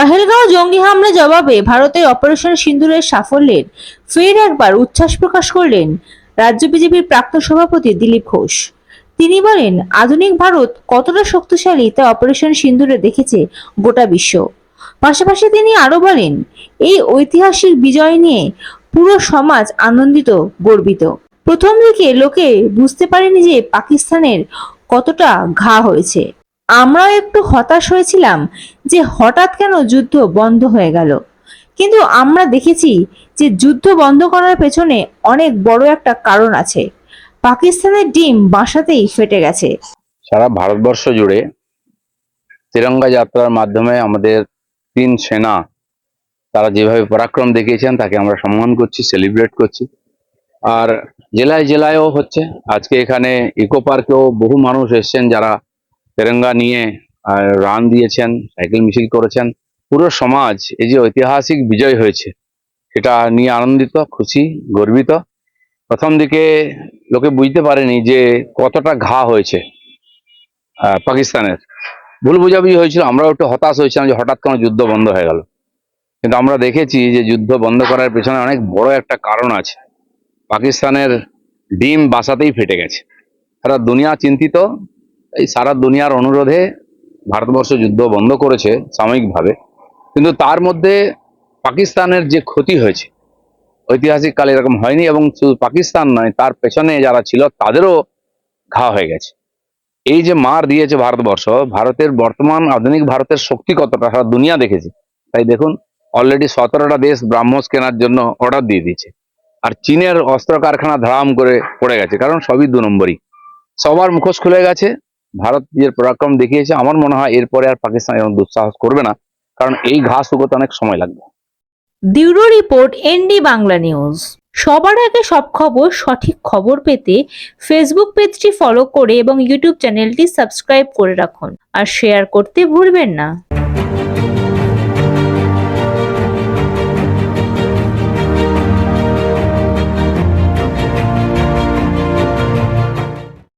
পাহেলগাঁও জঙ্গি হামলা জবাবে ভারতের অপারেশন সিন্দুরের সাফল্যের ফের একবার উচ্ছ্বাস প্রকাশ করলেন রাজ্য বিজেপির প্রাক্তন সভাপতি দিলীপ ঘোষ। তিনি বলেন, আধুনিক ভারত কতটা শক্তিশালী তা অপারেশন সিন্দুরে দেখেছে গোটা বিশ্ব। পাশাপাশি তিনি আরও বলেন, এই ঐতিহাসিক বিজয় নিয়ে পুরো সমাজ আনন্দিত, গর্বিত। প্রথম দিকে লোকে বুঝতে পারেনি যে পাকিস্তানের কতটা ঘা হয়েছে। আমরাও একটু হতাশ হয়েছিলাম যে হঠাৎ কেন যুদ্ধ বন্ধ হয়ে গেল। কিন্তু আমরা দেখেছি যে যুদ্ধ বন্ধ করার পেছনে অনেক বড় একটা কারণ আছে। পাকিস্তানের ডিম বাসাতেই ফেটে গেছে। সারা ভারতবর্ষ জুড়ে তিরঙ্গা যাত্রার মাধ্যমে আমাদের তিন সেনা, তারা যেভাবে পরাক্রম দেখিয়েছেন, তাকে আমরা সম্মান করছি সেলিব্রেট করছি। আর জেলায় জেলায়ও হচ্ছে। আজকে এখানে ইকো পার্কেও বহু মানুষ এসেছেন যারা তেরঙ্গা নিয়ে রান দিয়েছেন, সাইকেল মিছিল করেছেন। পুরো সমাজ এই যে ঐতিহাসিক বিজয় হয়েছে, সেটা নিয়ে আনন্দিত, খুশি, গর্বিত। প্রথম দিকে লোকে বুঝতে পারেনি যে কতটা ঘা হয়েছে পাকিস্তানের। ভুল বোঝাবুঝি হয়েছিল, আমরাও একটু হতাশ হয়েছিলাম যে হঠাৎ কোনো যুদ্ধ বন্ধ হয়ে গেল। কিন্তু আমরা দেখেছি যে যুদ্ধ বন্ধ করার পেছনে অনেক বড় একটা কারণ আছে। পাকিস্তানের ডিম বাসাতেই ফেটে গেছে। সারা দুনিয়া চিন্তিত এই সারা দুনিয়ার অনুরোধে ভারতবর্ষ যুদ্ধ বন্ধ করেছে সাময়িকভাবে। কিন্তু তার মধ্যে পাকিস্তানের যে ক্ষতি হয়েছে ঐতিহাসিক কালে এরকম হয়নি এবং শুধু পাকিস্তান নয়, তার পেছনে যারা ছিল তাদেরও ঘা হয়ে গেছে। এই যে মার দিয়েছে ভারতবর্ষ, ভারতের বর্তমান আধুনিক ভারতের শক্তি কতটা সারা দুনিয়া দেখেছে। তাই দেখুন অলরেডি সতেরোটা দেশ ব্রাহ্মস কেনার জন্য অর্ডার দিয়ে দিয়েছে। আর চীনের অস্ত্র কারখানা ধারাম করে পড়ে গেছে, কারণ সবই দু নম্বরই। সবার মুখোশ খুলে গেছে ভারত নিজের পরাক্রম দেখিয়েছে, আমার মনে হয় এরপরে আর পাকিস্তান এরকম দুঃসাহস করবে না, কারণ এই ঘাস শুকোতে অনেক সময় লাগবে। Bureau report, ND Bangla news. সবার আগে সব খবর, সঠিক খবর পেতে ফেসবুক পেজটি ফলো করে এবং ইউটিউব চ্যানেলটি সাবস্ক্রাইব করে রাখুন। আর শেয়ার করতে ভুলবেন না।